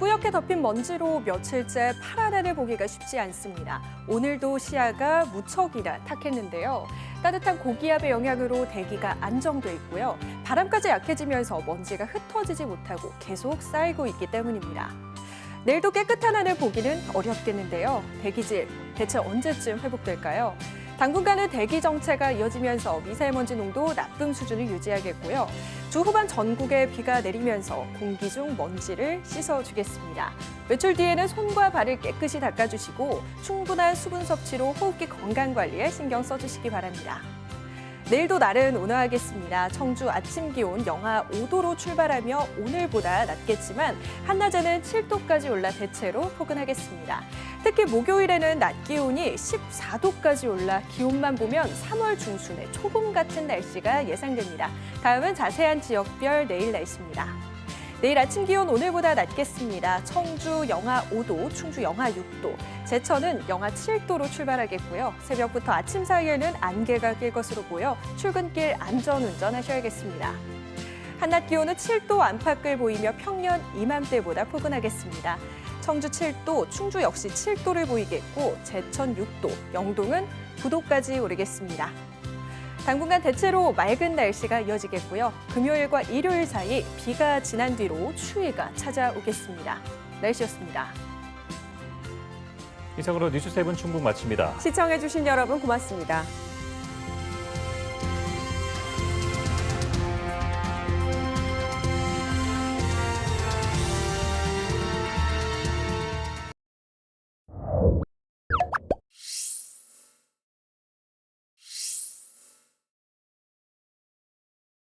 하얗게 덮인 먼지로 며칠째 파란 하늘 보기가 쉽지 않습니다. 오늘도 시야가 무척이나 탁했는데요. 따뜻한 고기압의 영향으로 대기가 안정돼 있고요. 바람까지 약해지면서 먼지가 흩어지지 못하고 계속 쌓이고 있기 때문입니다. 내일도 깨끗한 하늘 보기는 어렵겠는데요. 대기질 대체 언제쯤 회복될까요? 당분간은 대기 정체가 이어지면서 미세먼지 농도 나쁨 수준을 유지하겠고요. 주 후반 전국에 비가 내리면서 공기 중 먼지를 씻어주겠습니다. 외출 뒤에는 손과 발을 깨끗이 닦아주시고 충분한 수분 섭취로 호흡기 건강 관리에 신경 써주시기 바랍니다. 내일도 날은 온화하겠습니다. 청주 아침 기온 영하 5도로 출발하며 오늘보다 낮겠지만 한낮에는 7도까지 올라 대체로 포근하겠습니다. 특히 목요일에는 낮 기온이 14도까지 올라 기온만 보면 3월 중순의 초봄 같은 날씨가 예상됩니다. 다음은 자세한 지역별 내일 날씨입니다. 내일 아침 기온 오늘보다 낮겠습니다. 청주 영하 5도, 충주 영하 6도, 제천은 영하 7도로 출발하겠고요. 새벽부터 아침 사이에는 안개가 낄 것으로 보여 출근길 안전운전 하셔야겠습니다. 한낮 기온은 7도 안팎을 보이며 평년 이맘때보다 포근하겠습니다. 청주 7도, 충주 역시 7도를 보이겠고 제천 6도, 영동은 9도까지 오르겠습니다. 당분간 대체로 맑은 날씨가 이어지겠고요. 금요일과 일요일 사이 비가 지난 뒤로 추위가 찾아오겠습니다. 날씨였습니다. 이상으로 뉴스 세븐 충북 마칩니다. 시청해주신 여러분 고맙습니다.